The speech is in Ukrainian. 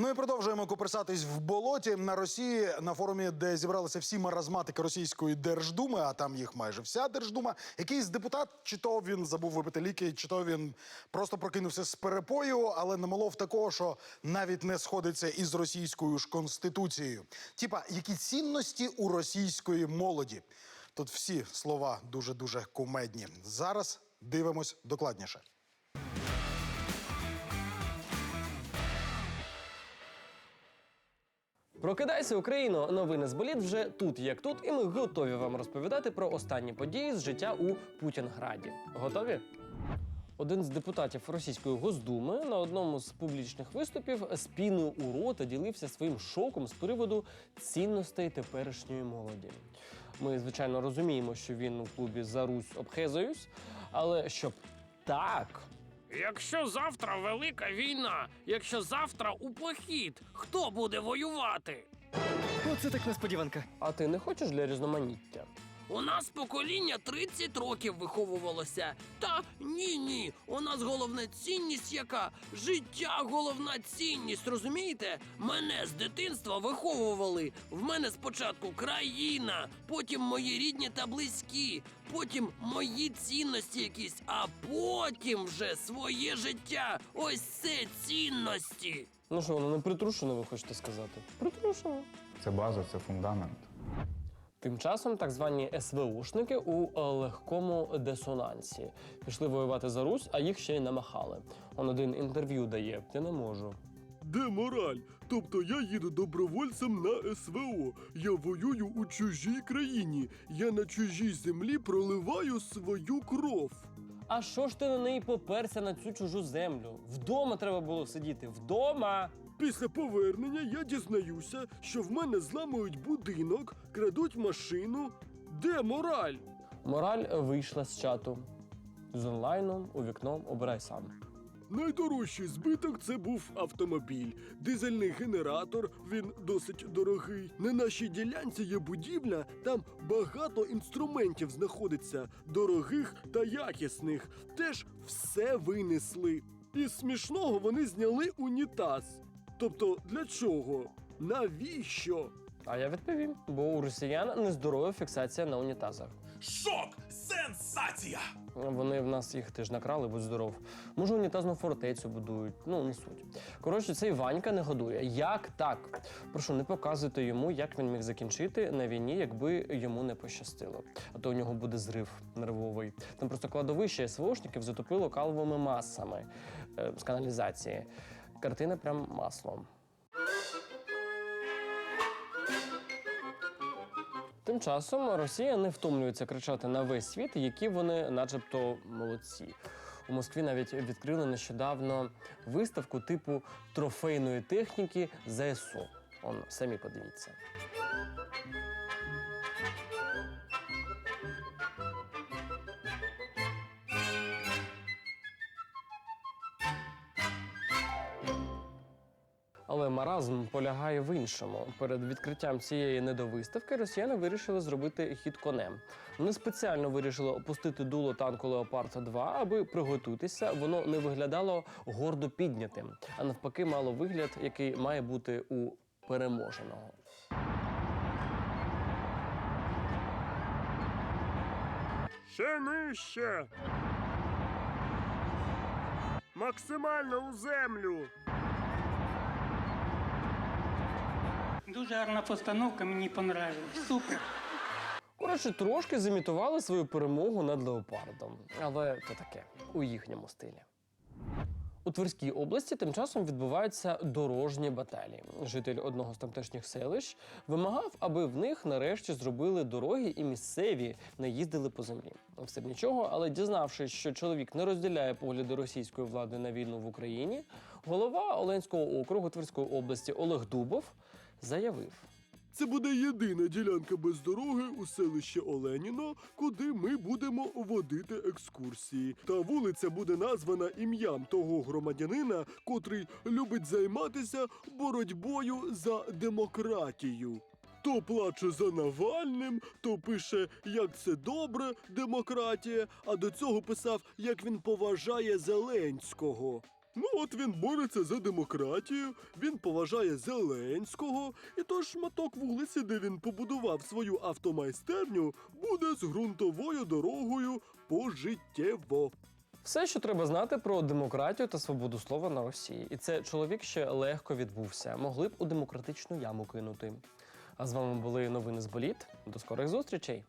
Ну і продовжуємо куперсатись в болоті на Росії на форумі, де зібралися всі маразматики російської держдуми, а там їх майже вся держдума. Якийсь депутат, чи то він забув випити ліки, чи то він просто прокинувся з перепою, але намолов такого, що навіть не сходиться із російською ж конституцією. Типа, які цінності у російської молоді? Тут всі слова дуже дуже кумедні. Зараз дивимось докладніше. Прокидайся, Україно! Новини з боліт вже тут, як тут, і ми готові вам розповідати про останні події з життя у Путінграді. Готові? Один з депутатів російської Госдуми на одному з публічних виступів з у рота ділився своїм шоком з приводу цінностей теперішньої молоді. Ми, звичайно, розуміємо, що він у клубі за Русь обхезаюсь, але щоб так Якщо завтра велика війна, якщо завтра у похід, хто буде воювати? Оце так несподіванка. А ти не хочеш для різноманіття? У нас покоління 30 років виховувалося. Та ні, ні. У нас головна цінність яка? Життя головна цінність, розумієте? Мене з дитинства виховували. В мене спочатку країна, потім мої рідні та близькі, потім мої цінності якісь, а потім вже своє життя. Ось це цінності. Ну що, воно не притрушено, ви хочете сказати? Притрушено. Це база, це фундамент. Тим часом так звані СВОшники у е, легкому дисонансі пішли воювати за Русь, а їх ще й намахали. Он один інтерв'ю дає. Я не можу. Де мораль? Тобто я їду добровольцем на СВО. Я воюю у чужій країні. Я на чужій землі проливаю свою кров. А що ж ти на неї поперся на цю чужу землю? Вдома треба було сидіти. Вдома! Після повернення я дізнаюся, що в мене зламують будинок, крадуть машину. Де мораль? Мораль вийшла з чату. З онлайну у вікно обирай сам. Найдорожчий збиток це був автомобіль. Дизельний генератор, він досить дорогий. На нашій ділянці є будівля, там багато інструментів знаходиться, дорогих та якісних. Теж все винесли. Із смішного вони зняли унітаз. Тобто, для чого? Навіщо? А я відповім, бо у росіян нездорова фіксація на унітазах. Шок! Сенсація! Вони в нас їх теж накрали, будь здоров. Може, унітазну фортецю будують. Ну, не суть. Коротше, цей Ванька не годує. Як так? Прошу, не показуйте йому, як він міг закінчити на війні, якби йому не пощастило. А то у нього буде зрив нервовий. Там просто кладовище СВОшників затопило каловими масами е, з каналізації. Картина прям маслом. Тим часом Росія не втомлюється кричати на весь світ, які вони, начебто, молодці. У Москві навіть відкрили нещодавно виставку типу трофейної техніки ЗСУ. Он самі подивіться. Але маразм полягає в іншому. Перед відкриттям цієї недовиставки росіяни вирішили зробити хід конем. Вони спеціально вирішили опустити дуло танку Леопард 2 аби приготуватися, воно не виглядало гордо піднятим, а навпаки, мало вигляд, який має бути у переможеного. Ще нижче. Максимально у землю. Дуже гарна постановка, мені понравилась. Супер. Коротше, трошки зімітували свою перемогу над леопардом, але то таке у їхньому стилі. У Тверській області тим часом відбуваються дорожні баталії. Житель одного з тамтешніх селищ вимагав, аби в них нарешті зробили дороги і місцеві не їздили по землі. Все б нічого, але дізнавшись, що чоловік не розділяє погляди російської влади на війну в Україні, голова Оленського округу Тверської області Олег Дубов заявив. Це буде єдина ділянка без дороги у селищі Оленіно, куди ми будемо водити екскурсії. Та вулиця буде названа ім'ям того громадянина, котрий любить займатися боротьбою за демократію. То плаче за Навальним, то пише, як це добре, демократія, а до цього писав, як він поважає Зеленського. Ну, от він бореться за демократію, він поважає Зеленського, і тож шматок вулиці, де він побудував свою автомайстерню, буде з ґрунтовою дорогою пожиттєво. Все, що треба знати про демократію та свободу слова на Росії. І це чоловік ще легко відбувся. Могли б у демократичну яму кинути. А з вами були новини з боліт. До скорих зустрічей!